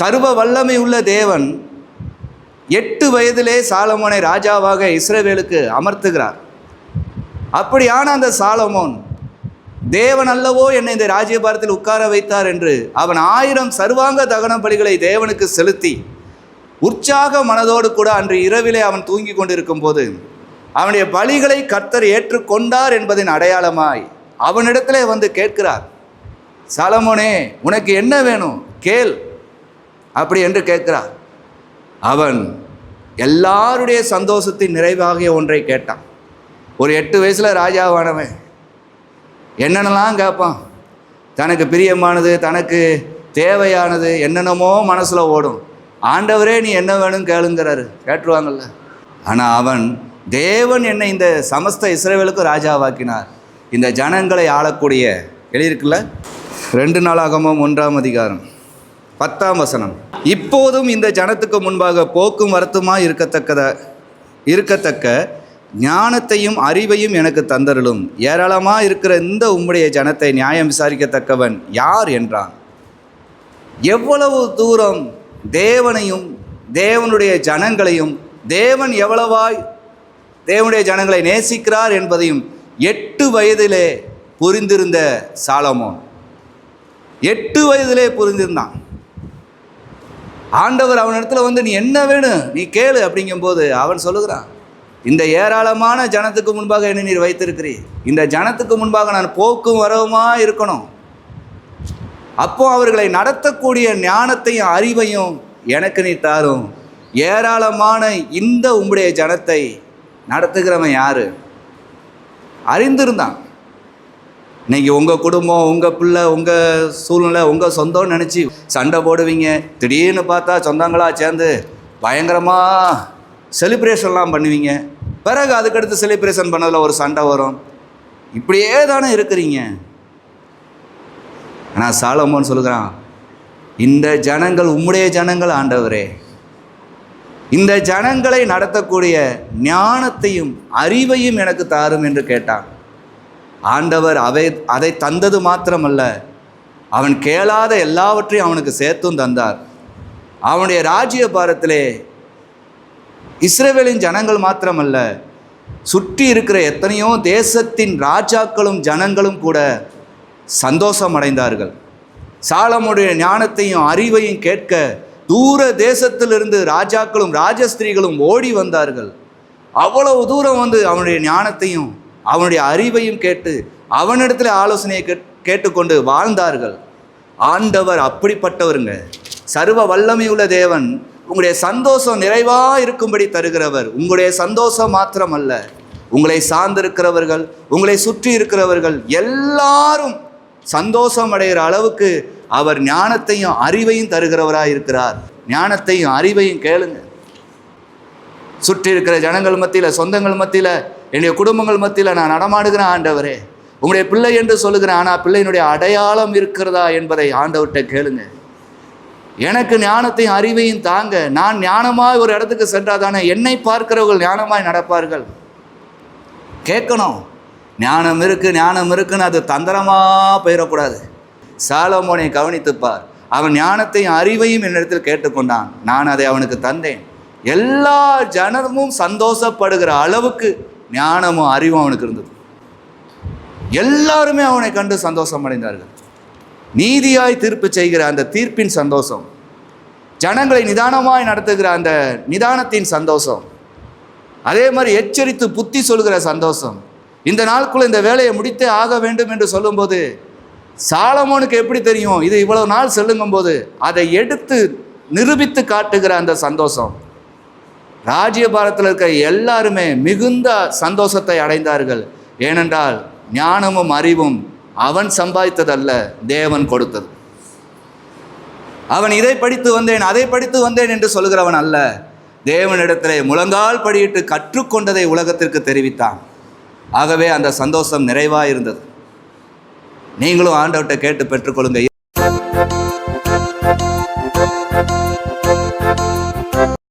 சர்வ வல்லமை உள்ள தேவன் எட்டு வயதிலே சாலமோனை ராஜாவாக இஸ்ரேவேலுக்கு அமர்த்துகிறார். அப்படியான அந்த சாலமோன் தேவன் அல்லவோ என்னை இந்த ராஜ்யபாரத்தில் உட்கார வைத்தார் என்று அவன் ஆயிரம் சர்வாங்க தகன பலிகளை தேவனுக்கு செலுத்தி உற்சாக மனதோடு கூட அன்று இரவிலே அவன் தூங்கி கொண்டிருக்கும் போது அவனுடைய பலிகளை கர்த்தர் ஏற்றுக்கொண்டார் என்பதின் அடையாளமாய் அவனிடத்திலே வந்து கேட்கிறார் சாலமோனே உனக்கு என்ன வேணும்? கேள். அப்படி என்று கேட்கிறார். அவன் எல்லாருடைய சந்தோஷத்தின் நிறைவாகிய ஒன்றை கேட்டான். ஒரு எட்டு வயசில் ராஜாவானவன். என்னென்னலாம் கேட்பான் தனக்கு பிரியமானது தனக்கு தேவையானது என்னென்னமோ மனசில் ஓடும். ஆண்டவரே நீ என்ன வேணும் கேளுங்கிறாரு. கேட்டுருவாங்கல்ல. ஆனால் அவன் தேவன் என்னை இந்த சமஸ்த இஸ்ரேவேலுக்கு ராஜாவாக்கினார். இந்த ஜனங்களை ஆளக்கூடிய எழுதியிருக்குல்ல? ரெண்டு நாளாகமும் ஒன்றாம் அதிகாரம். பத்தாம் வசனம். இப்போதும் இந்த ஜனத்துக்கு முன்பாக போக்கும் வரத்துமா இருக்கத்தக்கத இருக்கத்தக்க ஞானத்தையும் அறிவையும் எனக்கு தந்தருளும். ஏராளமாக இருக்கிற இந்த உம்முடைய ஜனத்தை நியாயம் விசாரிக்கத்தக்கவன் யார் என்றான். எவ்வளவு தூரம் தேவனையும் தேவனுடைய ஜனங்களையும் தேவன் எவ்வளவாய் தேவனுடைய ஜனங்களை நேசிக்கிறார் என்பதையும் எட்டு வயதிலே புரிந்திருந்த சாலமோன். எட்டு வயதிலே புரிந்திருந்தான். ஆண்டவர் அவனிடத்துல வந்து நீ என்ன வேணும்? நீ கேளு அப்படிங்கும்போது அவன் சொல்லுகிறான் இந்த ஏராளமான ஜனத்துக்கு முன்பாக என்ன நீர் வைத்திருக்கிறீர். இந்த ஜனத்துக்கு முன்பாக நான் போக்கும் வரவுமா இருக்கணும்? அப்போ அவர்களை நடத்தக்கூடிய ஞானத்தையும் அறிவையும் எனக்கு நீ தாரும். ஏராளமான இந்த உம்முடைய ஜனத்தை நடத்துகிறவன் யாரு? அறிந்திருந்தான். இன்னைக்கு உங்கள் குடும்பம் உங்கள் பிள்ளை உங்கள் சூழ்நிலை உங்கள் சொந்தம்னு நினச்சி சண்டை போடுவீங்க. திடீர்னு பார்த்தா சொந்தங்களாக சேர்ந்து பயங்கரமாக செலிப்ரேஷன்லாம் பண்ணுவீங்க. பிறகு அதுக்கடுத்து செலிப்ரேஷன் பண்ணதில் ஒரு சண்டை வரும். இப்படியே தானே இருக்கிறீங்க. ஆனால் சாலமோன்னு சொல்லுகிறான் இந்த ஜனங்கள் உம்முடைய ஜனங்கள் ஆண்டவரே. இந்த ஜனங்களை நடத்தக்கூடிய ஞானத்தையும் அறிவையும் எனக்கு தாரும் என்று கேட்டான். ஆண்டவர் அவை அதை தந்தது மாத்திரமல்ல. அவன் கேளாத எல்லாவற்றையும் அவனுக்கு சேர்த்தும் தந்தார். அவனுடைய ராஜ்ய பாரத்திலே இஸ்ரேவேலின் ஜனங்கள் மாத்திரமல்ல சுற்றி இருக்கிற எத்தனையோ தேசத்தின் ராஜாக்களும் ஜனங்களும் கூட சந்தோஷம் அடைந்தார்கள் சாலமுடைய ஞானத்தையும் அறிவையும் கேட்க தூர தேசத்திலிருந்து ராஜாக்களும் ராஜஸ்திரீகளும் ஓடி வந்தார்கள். அவ்வளவு தூரம் வந்து அவனுடைய ஞானத்தையும் அவனுடைய அறிவையும் கேட்டு அவனிடத்தில் ஆலோசனையை கேட் கேட்டுக்கொண்டு வாழ்ந்தார்கள். ஆண்டவர் அப்படிப்பட்டவருங்க. சர்வ வல்லமையுள்ள தேவன் உங்களுடைய சந்தோஷம் நிறைவாக இருக்கும்படி தருகிறவர். உங்களுடைய சந்தோஷம் மாத்திரம் அல்ல உங்களை சார்ந்திருக்கிறவர்கள் உங்களை சுற்றி இருக்கிறவர்கள் எல்லாரும் சந்தோஷம் அடைகிற அளவுக்கு அவர் ஞானத்தையும் அறிவையும் தருகிறவராக இருக்கிறார். ஞானத்தையும் அறிவையும் கேளுங்க. சுற்றி இருக்கிற ஜனங்கள் மத்தியில் சொந்தங்கள் மத்தியில் என்னுடைய குடும்பங்கள் மத்தியில் நான் நடமாடுகிறேன் ஆண்டவரே. உங்களுடைய பிள்ளை என்று சொல்லுகிறேன் ஆனால் பிள்ளையினுடைய அடையாளம் இருக்கிறதா என்பதை ஆண்டவர்கிட்ட கேளுங்க. எனக்கு ஞானத்தையும் அறிவையும் தாங்க. நான் ஞானமாய் ஒரு இடத்துக்கு சென்றால் தானே என்னை பார்க்கிறவர்கள் ஞானமாய் நடப்பார்கள். கேட்கணும். ஞானம் இருக்கு ஞானம் இருக்குன்னு அது தந்திரமாக போயிடக்கூடாது. சாலமோனை கவனித்துப்பார் அவன் ஞானத்தையும் அறிவையும் என்னிடத்தில் கேட்டுக்கொண்டான். நான் அதை அவனுக்கு தந்தேன். எல்லா ஜனமும் சந்தோஷப்படுகிற அளவுக்கு ஞானமும் அறிவும் அவனுக்கு இருந்தது. எல்லாருமே அவனை கண்டு சந்தோஷம் அடைந்தார்கள் நீதியாய் தீர்ப்பு செய்கிற அந்த தீர்ப்பின் சந்தோஷம் ஜனங்களை நிதானமாய் நடத்துகிற அந்த நிதானத்தின் சந்தோஷம் அதே மாதிரி எச்சரித்து புத்தி சொல்கிற சந்தோஷம் இந்த நாளுக்குள்ள இந்த வேலையை முடித்தே ஆக வேண்டும் என்று சொல்லும்போது சாலமோனுக்கு எப்படி தெரியும்? இது இவ்வளவு நாள் செல்லுங்கும்போது அதை எடுத்து நிரூபித்து காட்டுகிற அந்த சந்தோஷம். ராஜ்யபாரத்தில் இருக்க எல்லாருமே மிகுந்த சந்தோஷத்தை அடைந்தார்கள். ஏனென்றால் ஞானமும் அறிவும் அவன் சம்பாதித்ததல்ல தேவன் கொடுத்தது. அவன் இதை படித்து வந்தேன் அதை படித்து வந்தேன் என்று சொல்கிறவன் அல்ல. தேவனிடத்திலே முழங்கால் படியிட்டு கற்றுக்கொண்டதை உலகத்திற்கு தெரிவித்தான். ஆகவே அந்த சந்தோஷம் நிறைவாக இருந்தது நீங்களும் ஆண்டவர்கிட்ட கேட்டு பெற்றுக்கொள்ளுங்க